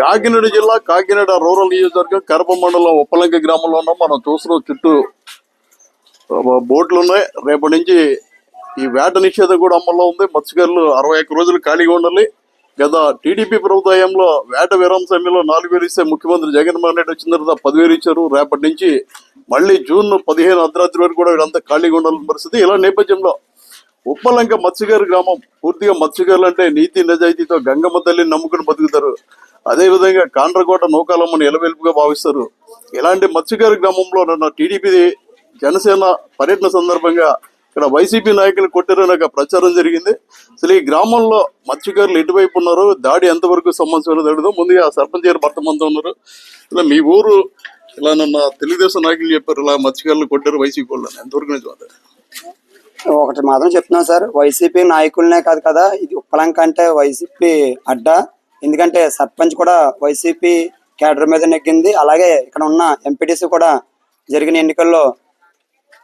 కాకినాడ జిల్లా కాకినాడ రూరల్ నియోజకవర్గం కరప మండలం ఉప్పలంక గ్రామంలో ఉన్నాం. మనం చూస్తున్నాం చుట్టూ బోట్లు ఉన్నాయి. రేపటి నుంచి ఈ వేట నిషేధం కూడా అమల్లో ఉంది. మత్స్యకారులు అరవై ఒక్క రోజులు ఖాళీగా ఉండాలి. గత టీడీపీ ప్రభుత్వంలో వేట విరామ సమయంలో నాలుగు వేలు ఇస్తే ముఖ్యమంత్రి జగన్మోహన్ రెడ్డి వచ్చిన తర్వాత పదివేలు ఇచ్చారు. రేపటి నుంచి మళ్ళీ జూన్ పదిహేను అర్ధరాత్రి వరకు కూడా వీళ్ళంతా ఖాళీగా ఉండాల్సిన పరిస్థితి. ఇలా నేపథ్యంలో ఉప్పలంక మత్స్యకారు గ్రామం పూర్తిగా మత్స్యకారులు అంటే నీతి నిజాయితీతో గంగమ్మ తల్లిని నమ్ముకుని బతుకుతారు. అదేవిధంగా కాండ్రకోట నౌకాలమ్మని ఎలవెలుపుగా భావిస్తారు. ఇలాంటి మత్స్యకారి గ్రామంలో నిన్న టీడీపీ జనసేన పర్యటన సందర్భంగా ఇక్కడ వైసీపీ నాయకులు కొట్టారని ఒక ప్రచారం జరిగింది. అసలు ఈ గ్రామంలో మత్స్యకారులు ఎటువైపు ఉన్నారు దాడి ఎంతవరకు సంబంధించిన అడుగుదాం ముందుగా సర్పంచ్ గారు భర్తమంతా ఉన్నారు. ఇలా మీ ఊరు ఇలా నిన్న తెలుగుదేశం నాయకులు చెప్పారు ఇలా మత్స్యకారులు కొట్టారు వైసీపీ వాళ్ళని. ఎంతవరకు నిజం ఒకటి మాత్రం చెప్తున్నాం సార్ వైసీపీ నాయకులనే కాదు కదా ఇది ఉప్పలం కంటే వైసీపీ అడ్డా. ఎందుకంటే సర్పంచ్ కూడా వైసీపీ క్యాడర్ మీద నెగ్గింది. అలాగే ఇక్కడ ఉన్న ఎంపీటీసీ కూడా జరిగిన ఎన్నికల్లో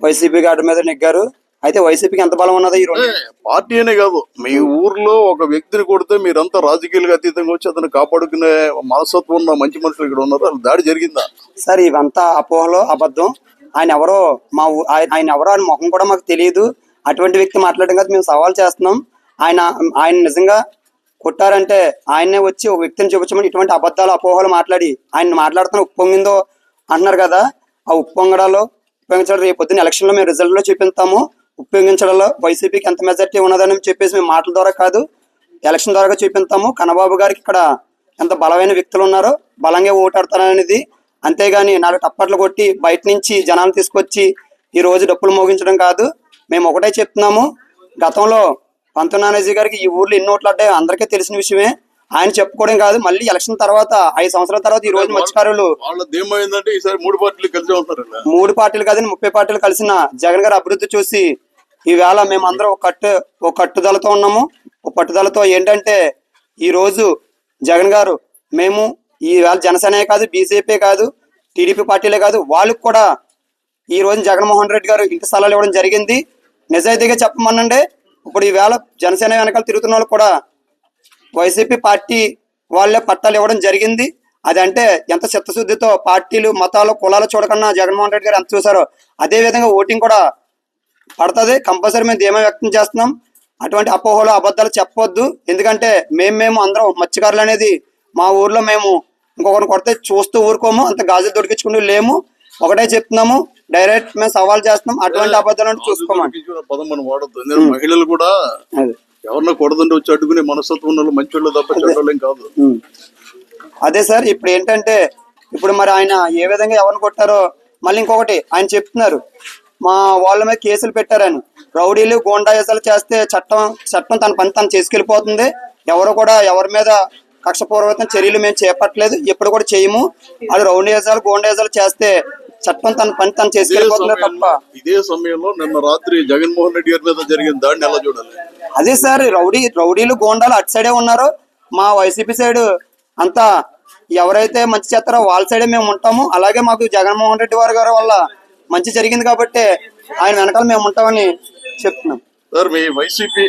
వైసీపీ క్యాడర్ మీద నెగ్గారు. అయితే వైసీపీకి ఎంత బలం ఉన్నదో ఈ ఏ, పార్టీ అనే కాదు. మీ ఊర్లో ఒక వ్యక్తిని కొడితే మీరంతా రాజకీయాలకు అతీతంగా వచ్చి అతను కాపాడుకునే మనస్తత్వం ఉన్న మంచి మనుషులు ఇక్కడ ఉన్నారు. అసలు దాడి జరిగిందా? సార్ ఇవంతా అపోహలో అబద్ధం. ఆయన ఎవరో మా ఆయన ఎవరో ఆయన ముఖం కూడా మాకు తెలియదు. అటువంటి వ్యక్తి మాట్లాడడం కాదు మేము సవాల్ చేస్తున్నాం. ఆయన ఆయన నిజంగా కొట్టారంటే ఆయన్నే వచ్చి ఒక వ్యక్తిని చూపించమని ఇటువంటి అబద్ధాలు అపోహలు మాట్లాడి ఆయన మాట్లాడుతున్న ఉప్పొంగిందో అంటున్నారు కదా ఆ ఉప్పొంగడాలో ఉపయోగించడం రేపు పొద్దున్న ఎలక్షన్లో మేము రిజల్ట్లో చూపిస్తాము. ఉపయోగించడంలో వైసీపీకి ఎంత మెజార్టీ ఉన్నదని చెప్పేసి మేము మాటల ద్వారా కాదు ఎలక్షన్ ద్వారా చూపిస్తాము. కన్నబాబు గారికి ఇక్కడ ఎంత బలమైన వ్యక్తులు ఉన్నారో బలంగా ఓటాడతారనేది అంతేగాని నాలుగు టప్పట్లు కొట్టి బయట నుంచి జనాలు తీసుకొచ్చి ఈ రోజు డప్పులు మోగించడం కాదు. మేము ఒకటే చెప్తున్నాము గతంలో పంత నానాజీ గారికి ఈ ఊర్లో ఎన్ని ఓట్లు అంటే అందరికీ తెలిసిన విషయమే. ఆయన చెప్పుకోవడం కాదు మళ్ళీ ఎలక్షన్ తర్వాత ఐదు సంవత్సరాల తర్వాత ఈ రోజు మత్స్యకారులు ఈసారి మూడు పార్టీలు కలిసి. మూడు పార్టీలు కాదని ముప్పై పార్టీలు కలిసిన జగన్ గారి అభివృద్ధి చూసి ఈవేళ మేమందరం ఒక కట్టు ఒక కట్టుదలతో ఉన్నాము. ఒక పట్టుదలతో ఏంటంటే ఈ రోజు జగన్ గారు మేము ఈ వేళ జనసేన కాదు బీజేపీ కాదు టీడీపీ పార్టీలే కాదు వాళ్ళకు కూడా ఈ రోజు జగన్మోహన్ రెడ్డి గారు ఇంటి స్థలాలు ఇవ్వడం జరిగింది. నిజాయితీగా చెప్పమనండి ఇప్పుడు ఈవేళ జనసేన వెనకాల తిరుగుతున్న వాళ్ళు కూడా వైసీపీ పార్టీ వాళ్ళే పట్టాలు ఇవ్వడం జరిగింది. అదంటే ఎంత చిత్తశుద్ధితో పార్టీలు మతాలు కులాలు చూడకుండా జగన్మోహన్ రెడ్డి గారు ఎంత చూసారో అదేవిధంగా ఓటింగ్ కూడా పడుతుంది. కంపల్సరీ మేము ధీమా వ్యక్తం చేస్తున్నాం. అటువంటి అపోహలు అబద్ధాలు చెప్పవద్దు ఎందుకంటే మేము మేము అందరం మత్స్యకారులు అనేది మా ఊర్లో మేము ఇంకొకరిని కొడితే చూస్తూ ఊరుకోము. అంత గాజులు దొడికించుకుంటూ లేము. ఒకటే చెప్తున్నాము. డైరెక్ట్ మేము సవాల్ చేస్తున్నాం. అటువంటి అబద్ధాలను చూసుకోమని పదం వాడద్దు. మహిళలు కూడా ఎవరినో కొడదంటే వచ్చి అడ్డుకునే మనస్తత్వం ఉన్న మంచి వాళ్ళు తప్ప చెడ్డోళ్ళేం కాదు. అదే సార్ ఇప్పుడు ఏంటంటే ఇప్పుడు మరి ఆయన ఏ విధంగా ఎవరిని కొట్టారో మళ్ళీ ఇంకొకటి ఆయన చెప్తున్నారు. మా వాళ్ళ మీద కేసులు పెట్టారని. రౌడీలు గోండాయసాలు చేస్తే చట్టం చట్టం తన పని తను చేసుకెళ్ళిపోతుంది. ఎవరు కూడా ఎవరి మీద కక్షపూర్వక చర్యలు మేము చేపట్టలేదు. ఎప్పుడు కూడా చేయము. అది రౌడీయసాలు గోండాయసాలు చేస్తే చట్టం తన పని తను చేసుకెళ్ళిపోతుంది సమయంలో తప్ప. ఇదే సమయంలో నిన్న రాత్రి జగన్మోహన్ రెడ్డి గారి మీద జరిగిన దాడిని ఎలా చూడాలి? అదే సార్ రౌడీ రౌడీలు గోండాలు అటు సైడే ఉన్నారు. మా వైసీపీ సైడ్ అంతా ఎవరైతే మంచి చేస్తారో వాళ్ళ సైడే మేము ఉంటాము. అలాగే మాకు జగన్మోహన్ రెడ్డి వారి గారి వల్ల మంచి జరిగింది కాబట్టి ఆయన వెనకాల మేము ఉంటామని చెప్తున్నాం. సార్ మీ వైసీపీ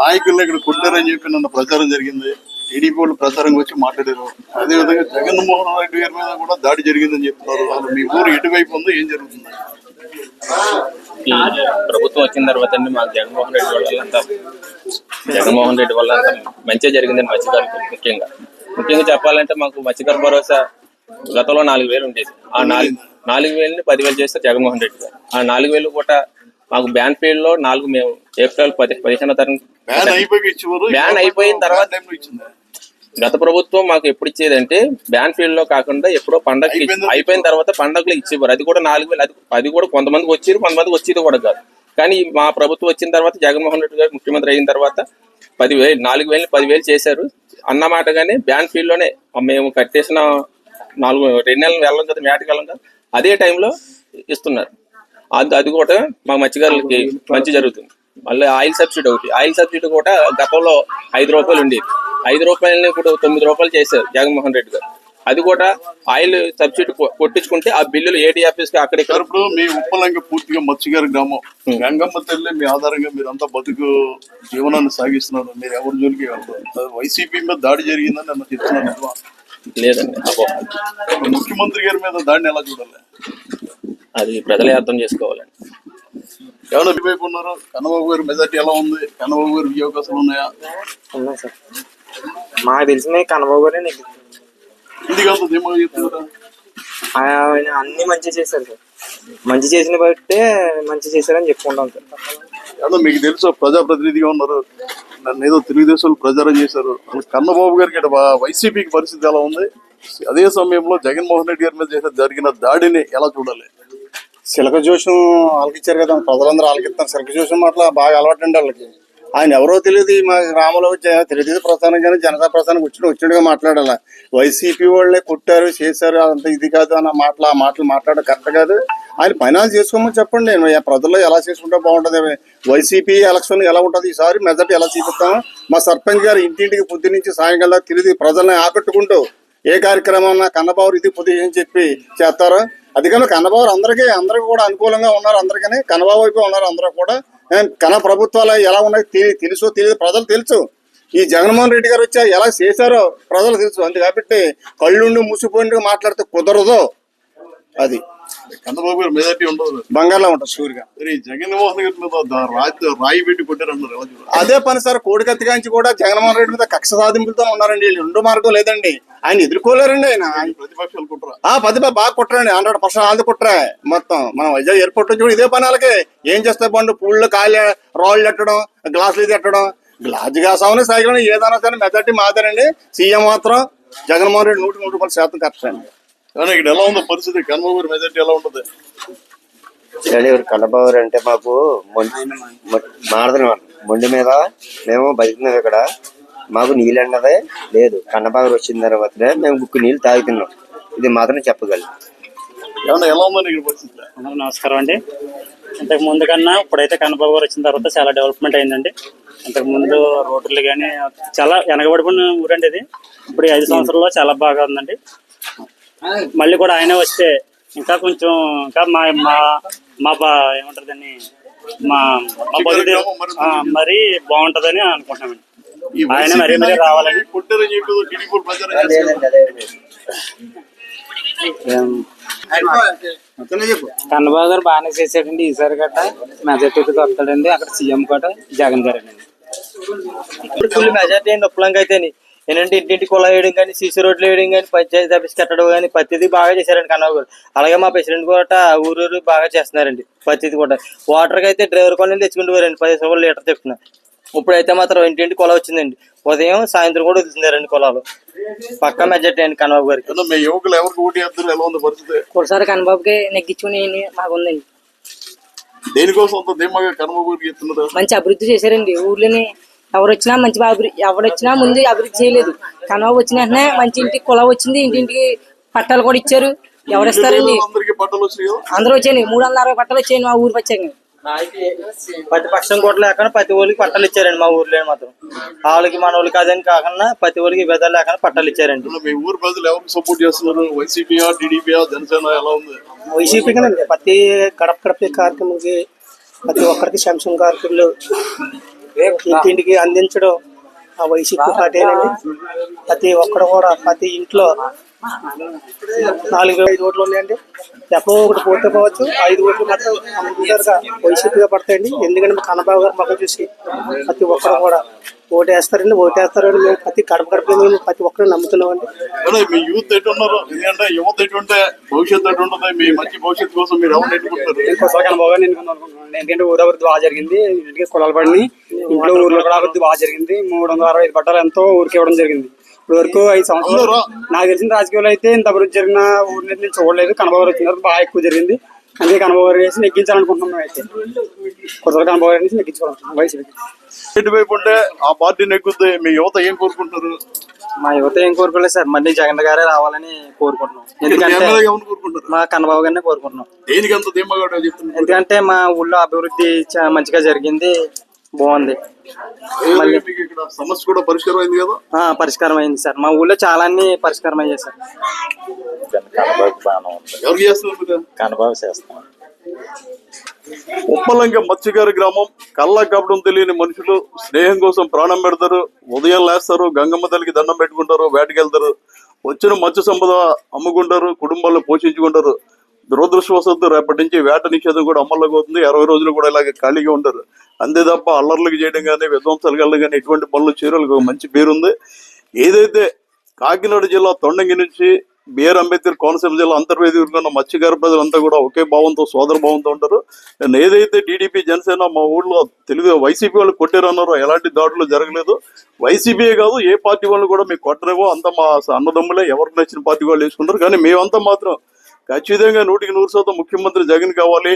నాయకుల్ని ఇక్కడ కొట్టారని చెప్పి నన్ను ప్రచారం జరిగింది. టీడీపీ వాళ్ళు ప్రచారం వచ్చి మాట్లాడారు. అదేవిధంగా జగన్మోహన్ రెడ్డి గారి మీద కూడా దాడి జరిగిందని చెప్తున్నారు. అసలు మీ ఊరు ఎటువైపు ఉందో ఏం జరుగుతుంది? ప్రభుత్వం వచ్చిన తర్వాత అండి మాకు జగన్మోహన్ రెడ్డి వల్ల అంతా జగన్మోహన్ రెడ్డి వల్ల అంతా మంచిగా జరిగిందండి మత్స్యకారులకు ముఖ్యంగా. ముఖ్యంగా చెప్పాలంటే మాకు మత్స్యకార భరోసా గతంలో నాలుగు వేలు ఉండేది. ఆ నాలుగు నాలుగు వేలని పదివేలు చేస్తారు జగన్మోహన్ రెడ్డి గారు. ఆ నాలుగు వేలు కూడా మాకు బ్యాన్ పీరియడ్లో నాలుగు మేము ఏప్రిల్ పది పదిహేనో తారీఖు బ్యాన్ అయిపోయిన తర్వాత- గత ప్రభుత్వం మాకు ఎప్పుడు ఇచ్చేదంటే బ్యాన్ ఫీల్డ్లో కాకుండా ఎప్పుడో పండగ అయిపోయిన- అయిపోయిన తర్వాత పండగలు ఇచ్చేవారు. అది కూడా నాలుగు వేలు అది అది కూడా కొంతమందికి వచ్చేది కొంతమందికి వచ్చేది కూడా కాదు. కానీ మా ప్రభుత్వం వచ్చిన తర్వాత జగన్మోహన్ రెడ్డి గారు ముఖ్యమంత్రి అయిన తర్వాత పదివేలు నాలుగు వేలు పదివేలు చేశారు. అన్నమాటగానే బ్యాన్ ఫీల్డ్లోనే మేము కట్టేసిన నాలుగు రెండు నెలలు వెళ్ళం కదా మేటకి వెళ్ళం కదా అదే టైంలో ఇస్తున్నారు. అది అది కూడా మా మత్స్యకారులకి మంచి జరుగుతుంది. మళ్ళీ ఆయిల్ సబ్సిడీ ఒకటి. ఆయిల్ సబ్సిడీ కూడా గతంలో ఐదు రూపాయలు ఉండేది. ఐదు రూపాయలని ఇప్పుడు తొమ్మిది రూపాయలు చేశారు జగన్మోహన్ రెడ్డి గారు. అది కూడా ఆయిల్ సబ్సిడీ కొట్టించుకుంటే ఆ బిల్లులు ఏడీ ఆఫీస్కి అక్కడికి సార్ ఇప్పుడు మీ ఉప్పలంక పూర్తిగా మత్స్యగారి గ్రామం. గంగమ్మ తల్లి మీ ఆధారంగా మీరు అంతా బతుకు జీవనాన్ని సాగిస్తున్నారు. మీరు ఎవరి జోలికి వైసీపీ మీద దాడి జరిగిందని నన్ను చెప్తున్నారు నిజమా? లేదండి. ముఖ్యమంత్రి గారి మీద దాడిని ఎలా చూడాలి? అది ప్రజలే అర్థం చేసుకోవాలండి. ఎవరో మీ వైపు ఉన్నారు? కన్నబాబు గారి మెజార్టీ ఎలా ఉంది? కన్నబాబు గారి విజయ అవకాశాలు ఉన్నాయా? ఉన్నాయి సార్. మాకు తెలిసిన కన్నబాబు గారే అంత ధీమాగా చెప్తున్నారా? ఆయన అన్ని మంచి చేశారు సార్. మంచి చేసిన బట్టే మంచి చేశారని చెప్పుకుంటాం సార్. ఏమన్నా మీకు తెలుసు? ప్రజాప్రతినిధిగా ఉన్నారు. నన్ను ఏదో తెలుగుదేశం ప్రచారం చేశారు. కన్నబాబు గారికి వైసీపీకి పరిస్థితి ఎలా ఉంది? అదే సమయంలో జగన్మోహన్ రెడ్డి గారి మీద చేసిన జరిగిన దాడిని ఎలా చూడాలి? సిలక జోషం ఆలకిచ్చారు కదా ప్రజలందరూ ఆలకిస్తారు సిలక జోషం అట్లా బాగా అలవాటు అండి వాళ్ళకి. ఆయన ఎవరో తెలియదు మా గ్రామంలో వచ్చి తెలుగుదేశం ప్రస్థానం కానీ జనతా ప్రస్థానం వచ్చిన వచ్చినట్టుగా మాట్లాడాలి. వైసీపీ వాళ్ళే కొట్టారు చేశారు అంత ఇది కాదు అన్న మాటలు ఆ మాటలు మాట్లాడడం కరెక్ట్ కాదు. ఆయన ఫైనాన్స్ చేసుకోమని చెప్పండి. నేను ప్రజల్లో ఎలా చేసుకుంటే బాగుంటుంది? వైసీపీ ఎలక్షన్ ఎలా ఉంటుంది? ఈసారి మెదటి ఎలా చూపిస్తాం? మా సర్పంచ్ గారు ఇంటింటికి పొద్దు నుంచి సాయంకాలం తిరిగి ప్రజల్ని ఆకట్టుకుంటూ ఏ కార్యక్రమం కన్నబాబు ఇది పొద్దు చెప్పి చేస్తారో అందుకని కన్నబాబు అందరికీ అందరికీ కూడా అనుకూలంగా ఉన్నారు అందరికీ కన్నబాబు వైపు ఉన్నారు అందరూ కూడా. కన కన్న ప్రభుత్వాలు ఎలా ఉన్నాయి తెలుసు తెలియదు ప్రజలు తెలుసు. ఈ జగన్మోహన్ రెడ్డి గారు వచ్చి ఎలా చేశారో ప్రజలు తెలుసు. అందు కాబట్టి కళ్ళుండి మూసిపోయినట్టుగా మాట్లాడితే కుదరదు. అది. కన్నబాబు గారు మెజార్టీ ఉండదు. బంగారులో ఉంటుంది సూరిగా మరి జగన్మోహన్ గారి మీద రాయి రాయి పెట్టి అదే పని సార్ కోడికత్తిగాంచి కూడా జగన్మోహన్ రెడ్డి మీద కక్ష సాధింపులతో ఉన్నారండి. వీళ్ళు రెండు మార్గం లేదండి. ఆయన ఎదుర్కోలేరండి ఆయన. ఆయన ప్రతిపక్షాలు కుట్రా ఆ పది బాగా కుట్టరండి. హండ్రెడ్ పర్సెంట్ వాళ్ళది కుట్రా మొత్తం మనం వైజాగ్ ఎయిర్పోర్ట్ నుంచి కూడా ఇదే పని వాళ్ళకి. ఏం చేస్తే బండు పూళ్ళు కాయలు రాళ్ళు ఎట్టడం గ్లాసులు ఇది ఎట్టడం. గ్లాస్ అవును సైకిల్ ఏదైనా సరే మెజార్టీ మాదారండి. సీఎం మాత్రం జగన్మోహన్ రెడ్డి నూటి నూరు రూపాయల శాతం కరెక్ట్ అండి. కానీ ఇక్కడ ఎలా ఉంది పరిస్థితి కన్నబాబు గారి మెజార్టీ ఎలా ఉంటుంది? ఏమండి కన్నబాబు అంటే మాకు మాడదని మొండి మీద మేము బతుకున్నాం ఇక్కడ. మాకు నీళ్ళు అన్నదే లేదు. కన్నబాబు వచ్చిన తర్వాతనే మేము గుక్కు నీళ్ళు తాగుతున్నాం. ఇది మాత్రం చెప్పగలం. ఎలా ఉందని ఇక్కడ పరిస్థితి? నమస్కారం అండి. ఇంతకు ముందు కన్నా ఇప్పుడైతే కన్నబాబు గారు వచ్చిన తర్వాత చాలా డెవలప్మెంట్ అయిందండి. ఇంతకు ముందు రోడ్లు కానీ చాలా వెనకబడిపోయిన ఊరండి ఇది. ఇప్పుడు ఐదు సంవత్సరాల్లో చాలా బాగా ఉందండి. మళ్ళీ కూడా ఆయనే వస్తే ఇంకా కొంచెం ఇంకా మా మా మా బా ఏమంటారు దాన్ని? మా మా బతుకు ఆ, మరీ బాగుంటుందని అనుకుంటున్నామండి. ఆయన మరీ మరీ రావాలని. కన్నబాబు గారు బాగానే చేశాడండి ఈసారి గట్ట. మెజార్టీకి వస్తాడండి అక్కడ సీఎం కూడా జగన్ గారేనండి. ఇప్పుడు ఫుల్ మెజార్టీ అండి ఉప్పలంగా అయితే ఏంటంటే ఇంటింటి కుల వేయడం కానీ సీసీ రోడ్లు వేయడం కానీ పంచాయతీ ఆఫీస్ కట్టడం కానీ ప్రతిదీ బాగా చేశారండి కన్నబాబు గారు. అలాగే మా ప్రెసిడెంట్ కూడా ఊరూరు బాగా చేస్తున్నారండి ప్రతిదీ కూడా. వాటర్ అయితే డ్రైవర్ కొలని తెచ్చుకుంటూ పోయారండి పది రూపాయలు లీటర్ చెప్తున్నా. ఇప్పుడైతే మాత్రం ఇంటింటి కుల వచ్చిందండి. ఉదయం సాయంత్రం కూడా వదులుతున్నారండి కులాలు పక్కా మెజార్టీ అండి కన్నబాబు గారికి. ఒకసారి కన్నబాబుకి నెగ్గించుకుని మాకు ఉందండి దేనికోసం మంచి అభివృద్ధి చేశారండి. ఊర్లోని ఎవరు వచ్చినా మంచి అభివృద్ధి ఎవరు వచ్చినా ముందు అభివృద్ధి చేయలేదు. కన్నబాబు వచ్చిన వెంటనే మంచి ఇంటికి కుల వచ్చింది ఇంటింటికి పట్టాలు కూడా ఇచ్చారు. ఎవరు ఇస్తారండి అందరూ వచ్చాయండి. మూడు వందల అరవై పట్టాలు వచ్చాయండి మా ఊరికి వచ్చాక. ప్రతి పక్షం కూడా లేకుండా ప్రతి ఊరికి పట్టాలు ఇచ్చారండి మా ఊర్లో మాత్రం. వాళ్ళకి మన వాళ్ళకి అదని కాకుండా ప్రతి ఊరికి విధాలు లేకుండా పట్టాలు ఇచ్చారండి. మీ ఊరు ప్రజలు ఎవరికి సపోర్ట్ చేస్తున్నారు? వైసీపీయా టీడీపీయా జనసేన ఎలా ఉంది? వైసీపీ ప్రతి గడప గడప కార్యక్రమంకి ప్రతి ఒక్కరికి సంక్షేమ కార్యక్రమాలు ఇంటింటికి అందించడం ఆ వైసీపీ పార్టీనండి ప్రతి ఒక్కరు కూడా ప్రతి ఇంట్లో నాలుగు ఐదు ఓట్లు ఉన్నాయండి. ఎక్కడో ఒకటి పోతే పోవచ్చు. ఐదు ఓట్లు మాత్రం కంపల్సరిగా వైసీపీగా పడతాయండి. ఎందుకంటే మా కన్నబాబు గారు మాకు చూసి ప్రతి ఒక్కరు కూడా ఓటేస్తారండి. ఓటేస్తారని మేము ప్రతి గడప గడప మేము ప్రతి ఒక్కరు నమ్ముతున్నామండి. మీ యూత్ ఎటు ఉన్నారు? ఎందుకంటే యువత ఎటు ఉంటే భవిష్యత్తు ఎటు ఉంటుంది మీ మంచి భవిష్యత్తు కోసం మీరు ఎవరు ఎందుకంటే ఊరు అభివృద్ధి బాగా జరిగింది. ఇంటికి కులాలు పడినాయి ఇంట్లో ఊర్లో కూడా అభివృద్ధి బాగా జరిగింది. మూడు వందల అరవై ఐదు పట్టాలు ఎంతో ఊరికి ఇవ్వడం జరిగింది. ఇప్పుడు వరకు ఐదు సంవత్సరాలు నాకు తెలిసిన రాజకీయాలు అయితే ఇంత అభివృద్ధి జరిగిన ఊరి నుంచి నేను చూడలేదు. కన్నబాబు గారు వచ్చిన తర్వాత బాగా ఎక్కువ జరిగింది. అందుకే కన్నబాబు గారు వేసి నెగ్గించాలనుకుంటున్నాం అయితే కొత్తగా కన్నబాబు గారు వేసి నెగ్గించుకోవాలనుకుంటున్నాం. వైసీపీ ఉంటే ఆ పార్టీ నెగ్గుద్ది. మీ యువత ఏం కోరుకుంటారు మా యువత ఏం కోరుకోలేదు సార్. మళ్ళీ జగన్ గారే రావాలని కోరుకుంటున్నాం. ఎందుకంటే మా కన్నబాబు గారినే కోరుకుంటున్నాం. ఎందుకంటే మా ఊళ్ళో అభివృద్ధి చా- మంచిగా జరిగింది. బాగుంది. మీకు ఇక్కడ సమస్య కూడా పరిష్కారం అయింది కదా? ఆ, పరిష్కారం అయింది సార్. మా ఊళ్ళో చాలా అన్ని పరిష్కారం అయ్యాయి సార్. కనబాబు బాగానే ఉంది ఎవరికి చేస్తున్నారు మీరు? కనబాబు చేస్తాం ఉప్పలంక మత్స్యకార గ్రామం కళ్ళ కపడం తెలియని మనుషులు స్నేహం కోసం ప్రాణం పెడతారు ఉదయం లేస్తారు గంగమ్మ తల్లికి దండం పెట్టుకుంటారు వేటకెళ్తారు వచ్చిన మత్స్య సంపద అమ్ముకుంటారు కుటుంబాల్లో పోషించుకుంటారు. దురదృష్టవశాత్తు రేపటి నుంచి వేట నిషేధం కూడా అమల్లోకి అవుతుంది ఇరవై రోజులు కూడా ఇలాగే ఖాళీగా ఉంటారు అంతే తప్ప అల్లర్లకు చేయడం కానీ విధ్వంసాలు వెళ్ళడం కానీ ఎటువంటి పనులు చీరలకు మంచి పేరుంది ఏదైతే కాకినాడ జిల్లా తొండంగి నుంచి బిఆర్ అంబేద్కర్ కోనసీమ జిల్లా అంతర్వేదిగా ఉన్న మత్స్యకార ప్రజలంతా కూడా ఒకే భావంతో సోదర భావంతో ఉంటారు. నేను ఏదైతే టీడీపీ జనసేన మా ఊళ్ళో తెలుగు వైసీపీ వాళ్ళు కొట్టారన్నారో ఎలాంటి దాడులు జరగలేదు. వైసీపీ కాదు ఏ పార్టీ వాళ్ళు కూడా మీకు కొట్టరేమో అంతా మా అన్నదమ్ములే ఎవరికి నచ్చిన పార్టీ వాళ్ళు వేసుకుంటారు. కానీ మేమంతా మాత్రం ఖచ్చితంగా నూటికి నూరు శాతం ముఖ్యమంత్రి జగన్ కావాలి.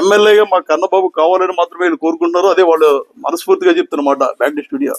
ఎమ్మెల్యేగా మా కన్నబాబు కావాలని మాత్రమే వీళ్ళు కోరుకుంటున్నారు. అదే వాళ్ళు మనస్ఫూర్తిగా చెప్తున్నమాట బ్యాక్ స్టూడియో.